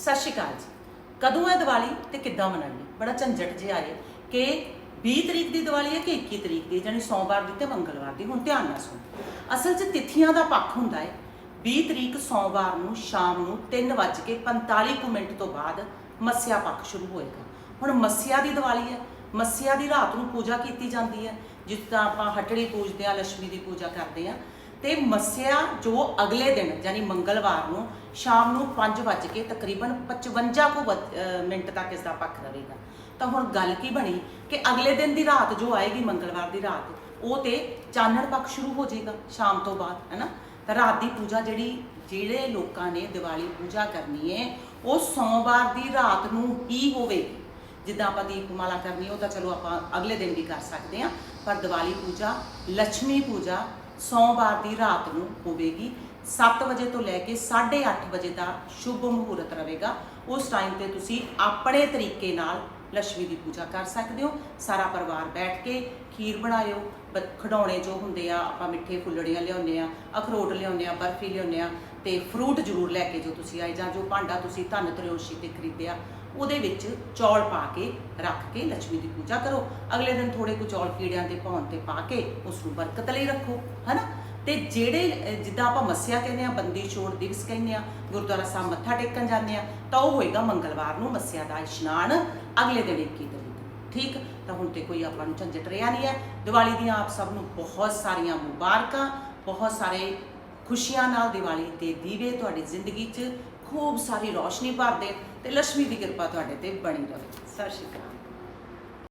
ਸਤਿ ਸ਼੍ਰੀ ਅਕਾਲ ਜੀ। ਕਦੋਂ ਹੈ ਦੀਵਾਲੀ ਤੇ ਕਿੱਦਾਂ ਮਨਾਉਣੀ? ਬੜਾ ਝੰਜਟ ਜਿਹਾ ਆਏ ਕਿ 20 ਤਰੀਕ ਦੀ ਦੀਵਾਲੀ ਹੈ ਕਿ 21 ਤਰੀਕ ਦੀ ਜਾਨੀ ਸੋਮਵਾਰ ਦੀ ਤੇ ਮੰਗਲਵਾਰ ਦੀ, ਹੁਣ ਧਿਆਨ ਨਾਲ ਸੁਣੋ। ਅਸਲ 'ਚ ਤਿਥੀਆਂ ਦਾ ਪੱਖ ਹੁੰਦਾ ਹੈ 20 ਤਰੀਕ ਸੋਮਵਾਰ ਨੂੰ, ਸ਼ਾਮ ਨੂੰ 3:45 ਕੁ ਮਿੰਟ ਤੋਂ ਬਾਅਦ ਮੱਸਿਆ ਪੱਖ ਸ਼ੁਰੂ ਹੋਏਗਾ। ਹੁਣ ਮੱਸਿਆ ਦੀ ਦੀਵਾਲੀ ਹੈ, ਮੱਸਿਆ ਦੀ ਰਾਤ ਨੂੰ ਪੂਜਾ ਕੀਤੀ ਜਾਂਦੀ ਹੈ, ਜਿਸ ਤਰ੍ਹਾਂ ਆਪਾਂ ਹਟੜੀ ਪੂਜਦੇ ਆ ਲక్ష్ਮੀ ਦੀ ਪੂਜਾ ਕਰਦੇ ਆ ਤੇ ਮੱਸਿਆ ਜੋ ਅਗਲੇ ਦਿਨ, ਯਾਨੀ ਮੰਗਲਵਾਰ ਨੂੰ ਸ਼ਾਮ ਨੂੰ 5 ਵਜੇ ਕੇ ਤਕਰੀਬਨ 55 ਕੁ ਵਜ- ਮਿੰਟ ਤੱਕ ਇਸ ਦਾ ਪੱਖ ਰਹੇਗਾ। ਤਾਂ ਹੁਣ ਗੱਲ ਕੀ ਬਣੀ ਕਿ ਅਗਲੇ ਦਿਨ ਦੀ ਰਾਤ ਜੋ ਆਏਗੀ, ਮੰਗਲਵਾਰ ਦੀ ਰਾਤ, ਉਹ ਤੇ ਚਾਨਣ ਪੱਖ ਸ਼ੁਰੂ ਹੋ ਜਾਏਗਾ ਸ਼ਾਮ ਤੋਂ ਬਾਅਦ, ਹੈਨਾ? ਤਾਂ ਰਾਤ ਦੀ ਪੂਜਾ ਜਿਹੜੀ, ਜਿਹੜੇ ਲੋਕਾਂ ਨੇ ਦੀਵਾਲੀ ਪੂਜਾ ਕਰਨੀ ਹੈ ਉਹ ਸੋਮਵਾਰ ਦੀ ਰਾਤ ਨੂੰ ਹੀ ਹੋਵੇਗੀ। ਜਿੱਦਾਂ ਆਪਾਂ ਦੀਪਮਾਲਾ ਕਰਨੀ, ਉਹ ਤਾਂ ਚਲੋ ਆਪਾਂ ਅਗਲੇ ਦਿਨ ਵੀ ਕਰ ਸਕਦੇ ਹਾਂ, ਪਰ ਦੀਵਾਲੀ ਪੂਜਾ ਲక్ష్ਮੀ ਪੂਜਾ ਸੋਮਵਾਰ ਦੀ ਰਾਤ ਨੂੰ ਹੋਵੇਗੀ। 7 ਵਜੇ ਤੋਂ ਲੈ ਕੇ 8:30 ਵਜੇ ਦਾ ਸ਼ੁਭ ਮਹੂਰਤ ਰਹੇਗਾ। ਉਸ ਟਾਈਮ ਤੇ ਤੁਸੀਂ ਆਪਣੇ ਤਰੀਕੇ ਨਾਲ ਲక్ష్ਮੀ ਦੀ ਪੂਜਾ ਕਰ ਸਕਦੇ ਹੋ। ਸਾਰਾ ਪਰਿਵਾਰ ਬੈਠ ਕੇ ਖੀਰ ਬਣਾਇਓ। ਖਡਾਉਣੇ ਜੋ ਹੁੰਦੇ ਆ, ਆਪਾਂ ਮਿੱਠੇ ਫੁੱਲੜੀਆਂ ਲਿਆਉਂਦੇ ਆ, ਅਖਰੋਟ ਲਿਆਉਂਦੇ ਆ, ਬਰਫੀ ਲਿਆਉਂਦੇ ਆ ਤੇ ਫਰੂਟ ਜ਼ਰੂਰ ਲੈ ਕੇ ਜੋ ਤੁਸੀਂ ਆਏ ਜਾਂ ਜੋ ਭਾਂਡਾ ਤੁਸੀਂ ਧਨ ਤ੍ਰਿਓਸ਼ੀ ਤੇ ਖਰੀਦਿਆ, ਉਹਦੇ ਵਿੱਚ ਚੌਲ ਪਾ ਕੇ ਰੱਖ ਕੇ ਲక్ష్ਮੀ ਦੀ ਪੂਜਾ ਕਰੋ। ਅਗਲੇ ਦਿਨ ਥੋੜੇ ਕੁ ਚੌਲ ਕੀੜਿਆਂ ਦੇ ਭੌਣ ਤੇ ਪਾ ਕੇ ਉਸ ਨੂੰ ਬਰਕਤ ਲਈ ਰੱਖੋ, ਹਨਾ? ਤੇ ਜਿਹੜੇ ਜਿੱਦਾਂ ਆਪਾਂ ਮੱਸਿਆ ਕਹਿੰਦੇ ਆ ਬੰਦੀ ਛੋੜ ਦਿਵਸ ਕਹਿੰਦੇ ਆ ਗੁਰਦੁਆਰਾ ਸਾਹਿਬ ਮੱਥਾ ਟੇਕਣ ਜਾਂਦੇ ਆ ਤਾਂ ਉਹ ਹੋਏਗਾ ਮੰਗਲਵਾਰ ਨੂੰ ਮੱਸਿਆ ਦਾ ਇਸ਼ਨਾਨ ਅਗਲੇ ਦਿਨ 21 ਤਰੀਕ, ਠੀਕ? ਤਾਂ ਹੁਣ ਤੇ ਕੋਈ ਆਪਾਂ ਨੂੰ ਝੰਜਟ ਰਿਹਾ ਨਹੀਂ ਹੈ। ਦੀਵਾਲੀ ਦੀਆਂ ਆਪ ਸਭ ਨੂੰ ਬਹੁਤ ਸਾਰੀਆਂ ਮੁਬਾਰਕਾਂ, ਬਹੁਤ ਸਾਰੇ ਖੁਸ਼ੀਆਂ ਨਾਲ ਦੀਵਾਲੀ 'ਤੇ ਦੀਵੇ ਤੁਹਾਡੀ ਜ਼ਿੰਦਗੀ 'ਚ ਖੂਬ ਸਾਰੀ ਰੌਸ਼ਨੀ ਭਰ ਦੇ ਤੇ ਲక్ష్ਮੀ ਦੀ ਕਿਰਪਾ ਤੁਹਾਡੇ ਤੇ ਬਣੀ ਰਹੇ। ਸਤਿ ਸ਼੍ਰੀ ਅਕਾਲ।